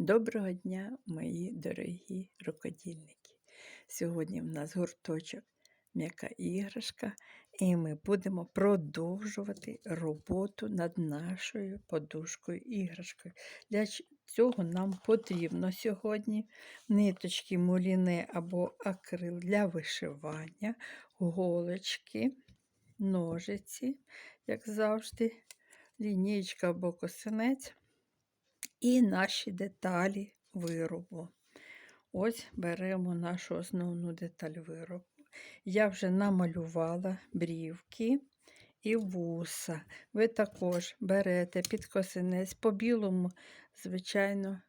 Доброго дня, мої дорогі рукодільники! Сьогодні в нас гурточок м'яка іграшка, і ми будемо продовжувати роботу над нашою подушкою іграшкою. Для цього нам потрібно сьогодні ниточки муліне або акрил для вишивання, голочки, ножиці, як завжди, лінійка або косинець і наші деталі виробу. Ось беремо нашу основну деталь виробу. Я вже намалювала брівки і вуса. Ви також берете під косинець по білому, звичайно,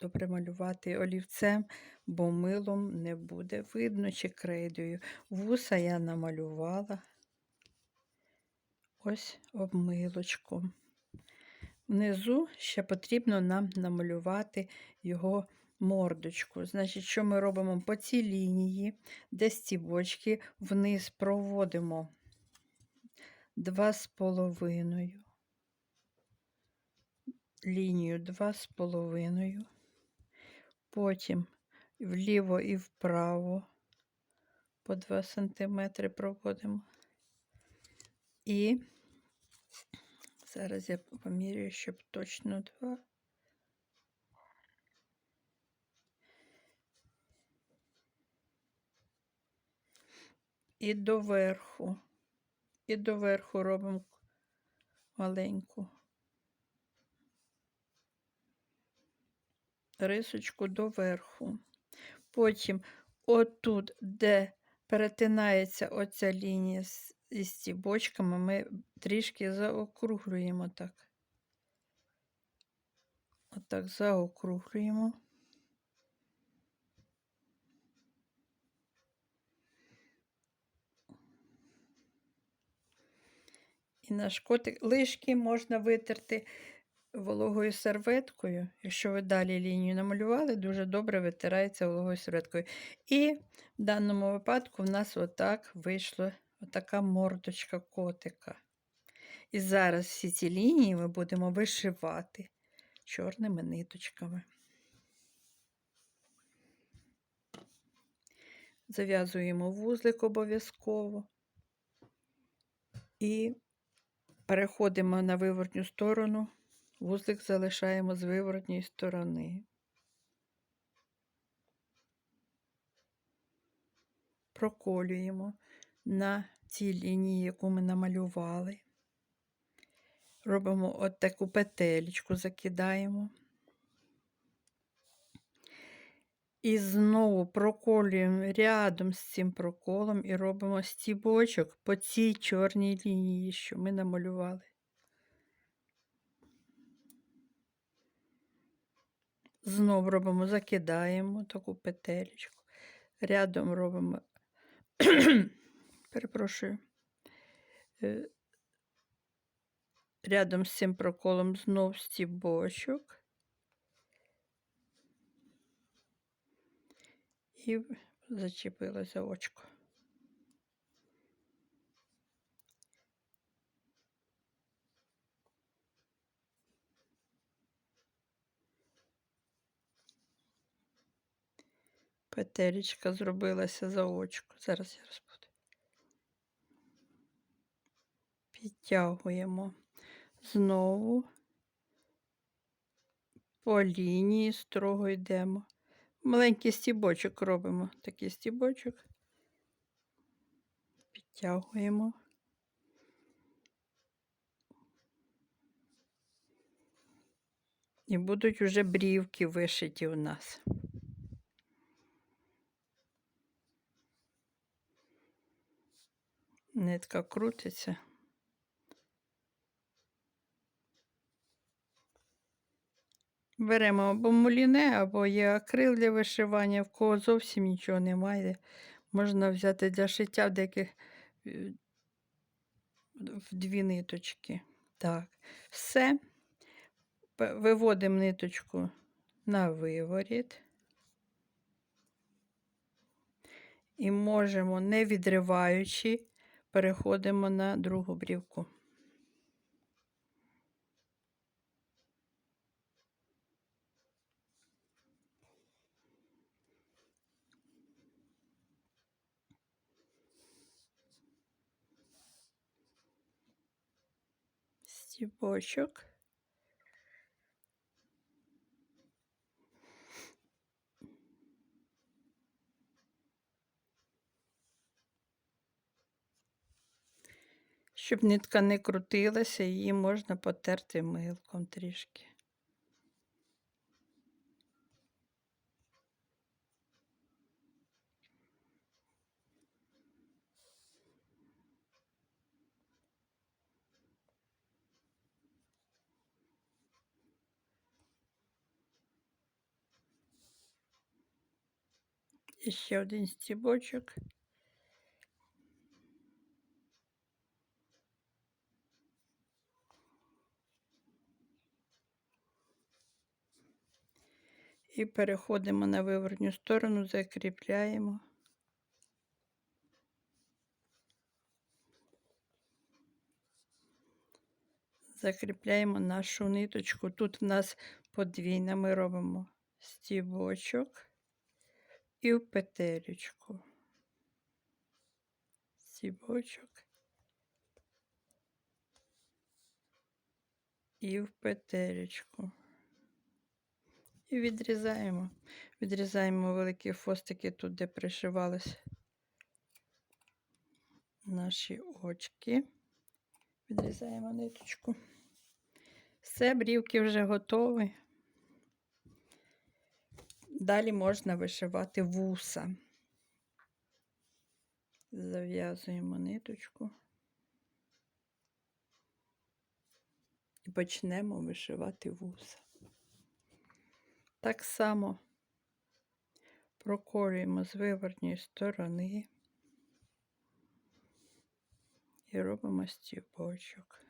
добре малювати олівцем, бо милом не буде видно чи крейдою. Вуса я намалювала ось обмилочком. Внизу ще потрібно нам намалювати його мордочку. Значить, що ми робимо по цій лінії, де стібочки, вниз проводимо два з половиною, лінію два з половиною, потім вліво і вправо по 2 см проводимо. І Зараз я поміряю, щоб точно два. І доверху. І доверху робимо маленьку рисочку доверху. Потім отут, де перетинається оця лінія з із стібочками ми трішки заокруглюємо так. Отак заокруглюємо. І наш котик лишки можна витерти вологою серветкою. Якщо ви далі лінію намалювали, дуже добре витирається вологою серветкою. І в даному випадку в нас отак вийшло отака мордочка котика. І зараз всі ці лінії ми будемо вишивати чорними ниточками. Зав'язуємо вузлик обов'язково і переходимо на виворотню сторону, вузлик залишаємо з виворотньої сторони. Проколюємо на цій лінії, яку ми намалювали. Робимо от таку петелечку, закидаємо. І знову проколюємо рядом з цим проколом і робимо стібочок по цій чорній лінії, що ми намалювали. Знову робимо, закидаємо таку петелечку. Рядом робимо перепрошую, е, рядом з цим проколом знов стібочок і зачепилося очко. Петелечка зробилася за очко. Зараз я розбуду. Підтягуємо знову по лінії строго йдемо. Маленький стібочок робимо, такий стібочок, підтягуємо. І будуть вже брівки вишиті у нас. Нитка крутиться. Беремо або муліне, або є акрил для вишивання, в кого зовсім нічого немає. Можна взяти для шиття в деяких е, в дві ниточки. Так, все. Виводимо ниточку на виворіт. І можемо, не відриваючи, переходимо на другу брівку. Стібочок. Щоб нитка не крутилася, її можна потерти милком трішки. І ще один стібочок. І переходимо на виворотню сторону, закріпляємо. Закріпляємо нашу ниточку. Тут в нас подвійна, ми робимо стібочок і в петелечку. Стібочок і в петелечку. І відрізаємо. Відрізаємо великі фостики тут, де пришивались наші очки. Відрізаємо ниточку. Все, брівки вже готові. Далі можна вишивати вуса. Зав'язуємо ниточку і почнемо вишивати вуса. Так само проколюємо з виворотньої сторони і робимо стібочок.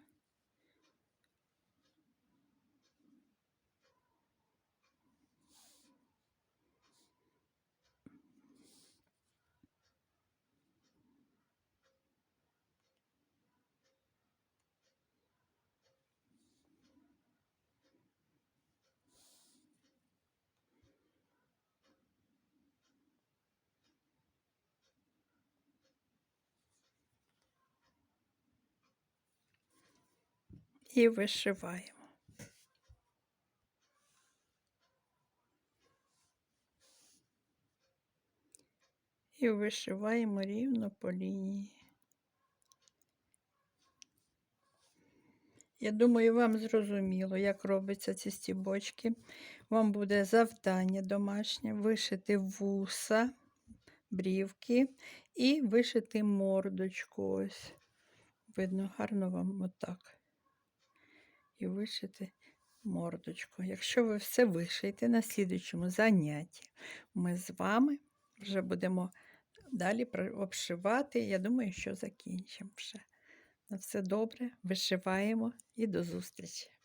І вишиваємо. І вишиваємо рівно по лінії. Я думаю, вам зрозуміло, як робляться ці стібочки. Вам буде завдання домашнє вишити вуса, брівки і вишити мордочку. Ось. Видно, гарно вам отак і вишити мордочку. Якщо ви все вишиєте на слідучому занятті, ми з вами вже будемо далі обшивати. Я думаю, що закінчимо вже. На все добре, вишиваємо і до зустрічі!